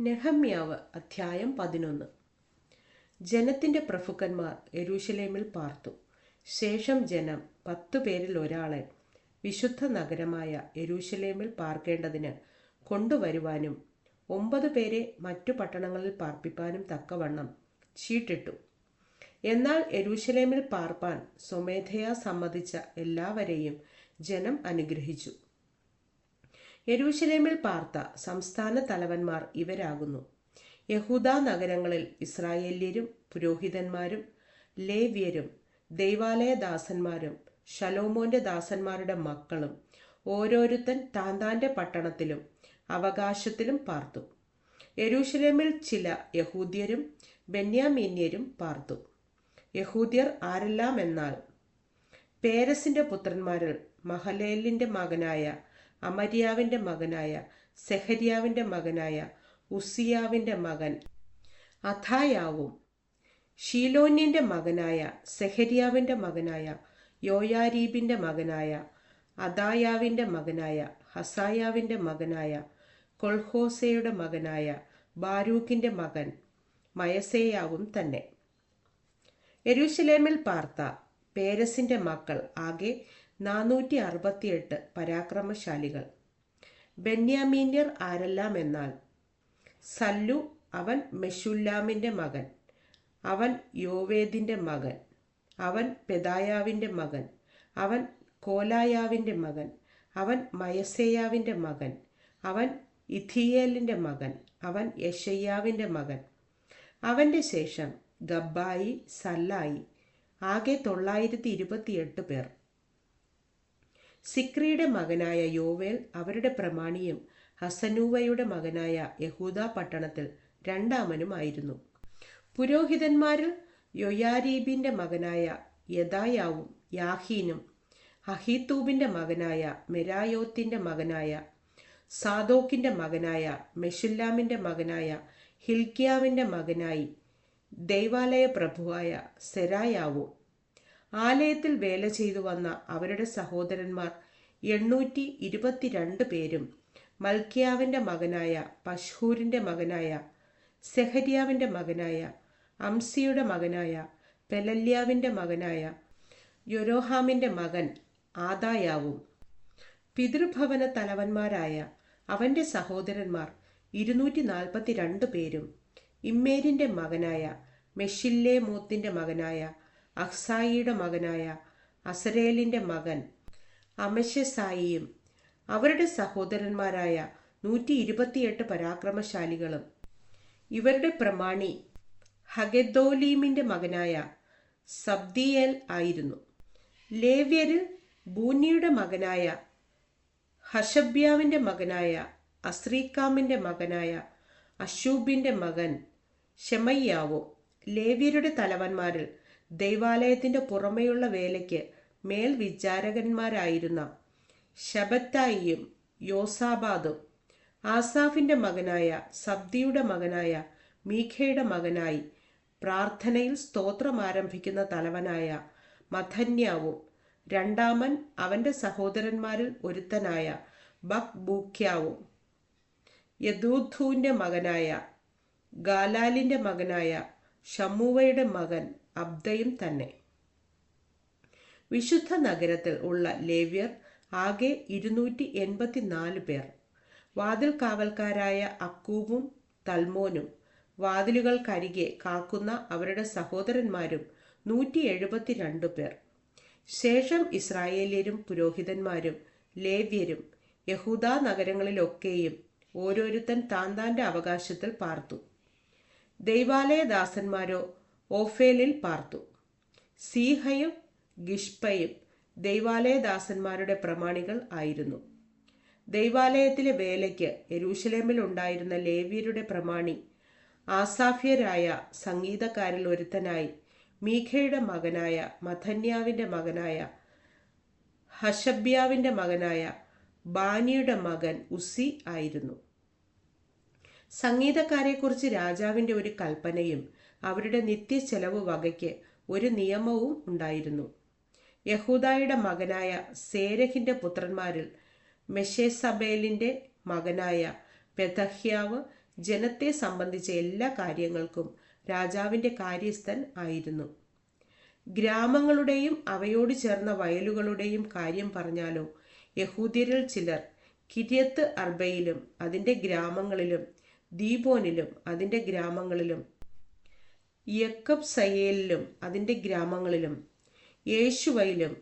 നെഹമ്യാവ് അധ്യായം പതിനൊന്ന്. ജനത്തിന്റെ പ്രഭുക്കന്മാർ എരുഷലേമിൽ പാർത്തു. ശേഷം ജനം പത്തു പേരിൽ ഒരാളെ വിശുദ്ധ നഗരമായ എരുഷലേമിൽ പാർക്കേണ്ടതിന് കൊണ്ടുവരുവാനും ഒമ്പത് പേരെ മറ്റു പട്ടണങ്ങളിൽ പാർപ്പിപ്പാനും തക്കവണ്ണം ചീട്ടിട്ടു. എന്നാൽ എരുഷലേമിൽ പാർപ്പാൻ സ്വമേധയാ സമ്മതിച്ച എല്ലാവരെയും ജനം അനുഗ്രഹിച്ചു. യെരൂശലേമിൽ പാർത്ത സംസ്ഥാന തലവന്മാർ ഇവരാകുന്നു. യഹൂദ നഗരങ്ങളിൽ ഇസ്രായേല്യരും പുരോഹിതന്മാരും ലേവ്യരും ദൈവാലയ ദാസന്മാരും ശലോമോന്റെ ദാസന്മാരുടെ മക്കളും ഓരോരുത്തൻ താന്താന്റെ പട്ടണത്തിലും അവകാശത്തിലും പാർത്തു. യെരൂശലേമിൽ ചില യഹൂദ്യരും ബെന്യാമീന്യരും പാർത്തു. യഹൂദ്യർ ആരെല്ലാം എന്നാൽ പേരസിന്റെ പുത്രന്മാരിൽ മഹലേലിന്റെ മകനായ അമര്യാവിന്റെ മകനായ സെഹര്യാവിന്റെ മകനായ ഉസിയാവിന്റെ മകൻ അഥായാവും. ഷീലോന്യന്റെ മകനായ സെഹര്യാവിന്റെ മകനായ യോയാരീബിന്റെ മകനായ അദായാവിന്റെ മകനായ ഹസായാവിന്റെ മകനായ കൊൾഹോസയുടെ മകനായ ബാരൂക്കിന്റെ മകൻ മയസേയാവും തന്നെ. യെരൂശലേമിൽ പാർത്ത പേരസിന്റെ മക്കൾ ആകെ നാനൂറ്റി അറുപത്തിയെട്ട് പരാക്രമശാലികൾ. ബെന്യാമീന്യർ ആരെല്ലാം എന്നാൽ? സല്ലു അവൻ മെഷുല്ലാമിന്റെ മകൻ. അവൻ യോവേദിന്റെ മകൻ. അവൻ പെദായാവിന്റെ മകൻ. അവൻ കോലായാവിന്റെ മകൻ. അവൻ മയസേയാവിന്റെ മകൻ. അവൻ ഇഥിയേലിന്റെ മകൻ. അവൻ യഷയ്യാവിന്റെ മകൻ. അവന്റെ ശേഷം ഗബ്ബായി സല്ലായി ആകെ തൊള്ളായിരത്തി ഇരുപത്തിയെട്ട് പേർ. സിക്രിയുടെ മകനായ യോവേൽ അവരുടെ പ്രമാണിയും ഹസനൂവയുടെ മകനായ യഹൂദ പട്ടണത്തിൽ രണ്ടാമനുമായിരുന്നു. പുരോഹിതന്മാരിൽ യൊയാരീബിന്റെ മകനായ യദായാവും യാഹീനും അഹീത്തൂബിന്റെ മകനായ മെരായോത്തിന്റെ മകനായ സാദോക്കിന്റെ മകനായ മെഷില്ലാമിന്റെ മകനായ ഹിൽക്കിയാവിന്റെ മകനായി ദൈവാലയ പ്രഭുവായ സെരായാവും ആലയത്തിൽ വേല ചെയ്തു വന്ന അവരുടെ സഹോദരന്മാർ എണ്ണൂറ്റി ഇരുപത്തിരണ്ട് പേരും. മൽക്കിയാവിന്റെ മകനായ പഷ്ഹൂരിന്റെ മകനായ സെഹരിയാവിന്റെ മകനായ അംസിയുടെ മകനായ പെലല്യാവിന്റെ മകനായ യൊരോഹാമിന്റെ മകൻ ആദായാവും. പിതൃഭവന തലവന്മാരായ അവന്റെ സഹോദരന്മാർ ഇരുന്നൂറ്റി നാൽപ്പത്തി രണ്ട് പേരും. ഇമ്മേരിന്റെ മകനായ മെഷില്ലേ മൂത്തിന്റെ മകനായ അഹ്സായിയുടെ മകനായ അസരേലിന്റെ മകൻ അമശസായിയും അവരുടെ സഹോദരന്മാരായ നൂറ്റി ഇരുപത്തിയെട്ട് പരാക്രമശാലികളും ഇവരുടെ പ്രമാണി ഹഗെദോലീമിന്റെ മകനായ സബ്ദിയേൽ ആയിരുന്നു. ലേവ്യരിൽ ബൂനിയുടെ മകനായ ഹഷബ്യാവിന്റെ മകനായ അസ്രീക്കാമിന്റെ മകനായ അശൂബിന്റെ മകൻ ഷെമയ്യാവോ ലേവ്യരുടെ തലവന്മാരിൽ ദൈവാലയത്തിന്റെ പുറമെയുള്ള വേലയ്ക്ക് മേൽവിചാരകന്മാരായിരുന്ന ശബത്തായിയും യോസാബാദും ആസാഫിന്റെ മകനായ സബ്ദിയുടെ മകനായ മീഖയുടെ മകനായി പ്രാർത്ഥനയിൽ സ്തോത്രം ആരംഭിക്കുന്ന തലവനായ മഥന്യാവും രണ്ടാമൻ അവന്റെ സഹോദരന്മാരിൽ ഒരുത്തനായ ബക് ബൂക്യാവും മകനായ ഗാലാലിന്റെ മകനായ ഷമ്മൂവയുടെ മകൻ അബ്ദയും തന്നെ. വിശുദ്ധ നഗരത്തിൽ ഉള്ള ലേവ്യർ ആകെ ഇരുന്നൂറ്റി എൺപത്തിനാല് പേർ. വാതിൽ കാവൽക്കാരായ അക്കൂബും തൽമോനും വാതിലുകൾക്കരികെ കാക്കുന്ന അവരുടെ സഹോദരന്മാരും നൂറ്റി എഴുപത്തിരണ്ട് പേർ. ശേഷം ഇസ്രായേല്യരും പുരോഹിതന്മാരും ലേവ്യരും യഹൂദ നഗരങ്ങളിലൊക്കെയും ഓരോരുത്തൻ താൻ താന്റെ അവകാശത്തിൽ പാർത്തു. ദൈവാലയ ദാസന്മാരോ ഓഫേലിൽ പാർത്തു. സീഹയും ഗിഷ്പയും ദൈവാലയദാസന്മാരുടെ പ്രമാണികൾ ആയിരുന്നു. ദൈവാലയത്തിലെ വേലയ്ക്ക് യരൂഷലേമിൽ ഉണ്ടായിരുന്ന ലേവിയരുടെ പ്രമാണി ആസാഫ്യരായ സംഗീതക്കാരിൽ ഒരുത്തനായി മീഖയുടെ മകനായ മഥന്യാവിന്റെ മകനായ ഹഷബ്യാവിന്റെ മകനായ ബാനിയുടെ മകൻ ഉസി ആയിരുന്നു. സംഗീതക്കാരെക്കുറിച്ച് രാജാവിന്റെ ഒരു കൽപ്പനയും അവരുടെ നിത്യ ചെലവ് വകയ്ക്ക് ഒരു നിയമവും ഉണ്ടായിരുന്നു. യഹൂദായുടെ മകനായ സേരഹിന്റെ പുത്രന്മാരിൽ മെഷേസബേലിന്റെ മകനായ പെതഹ്യാവ് ജനത്തെ സംബന്ധിച്ച എല്ലാ കാര്യങ്ങൾക്കും രാജാവിന്റെ കാര്യസ്ഥൻ ആയിരുന്നു. ഗ്രാമങ്ങളുടെയും അവയോട് ചേർന്ന വയലുകളുടെയും കാര്യം പറഞ്ഞാലോ യഹൂദ്യരിൽ ചിലർ കിര്യത്ത് അർബയിലും അതിന്റെ ഗ്രാമങ്ങളിലും ദീപോനിലും അതിന്റെ ഗ്രാമങ്ങളിലും യക്കബ് സയേലിലും അതിന്റെ ഗ്രാമങ്ങളിലും യേശുവയിലും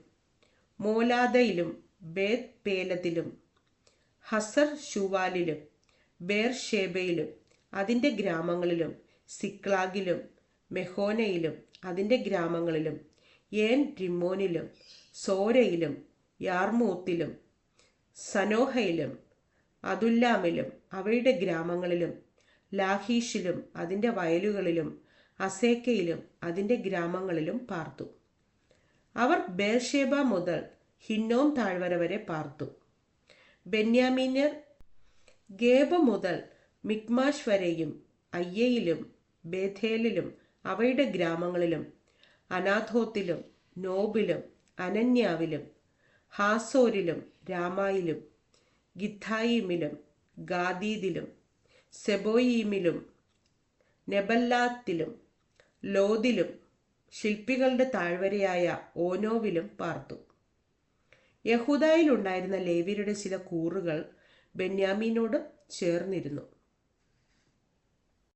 മോലാദയിലും ബേത് പേലത്തിലും ഹസർ ഷുവാലിലും ബേർ ഷേബയിലും അതിന്റെ ഗ്രാമങ്ങളിലും സിക്ലാഗിലും മെഹോനയിലും അതിന്റെ ഗ്രാമങ്ങളിലും ഏൻ റിമോനിലും സോരയിലും യാർമൂത്തിലും സനോഹയിലും അതുല്ലാമിലും അവയുടെ ഗ്രാമങ്ങളിലും ലാഹീഷിലും അതിന്റെ വയലുകളിലും അസേക്കയിലും അതിന്റെ ഗ്രാമങ്ങളിലും പാർത്തു. അവർ ബേർഷേബ മുതൽ ഹിന്നോം താഴ്വര വരെ പാർത്തു. ബെന്യാമീനർ ഗേബ മുതൽ മിക്മാഷ് വരെയും അയ്യയിലും ബേഥേലിലും അവയുടെ ഗ്രാമങ്ങളിലും അനാഥോത്തിലും നോബിലും അനന്യാവിലും ഹാസോരിലും രാമായിലും ഗിഥായിമിലും ഗാദീദിലും സെബോയീമിലും നെബല്ലാത്തിലും ലോദിലും ശില്പികളുടെ താഴ്വരയായ ഓനോവിലും പാർത്തു. യഹൂദായിലുണ്ടായിരുന്ന ലേവിയരുടെ ചില കൂറുകൾ ബെന്യാമീനോട് ചേർന്നിരുന്നു.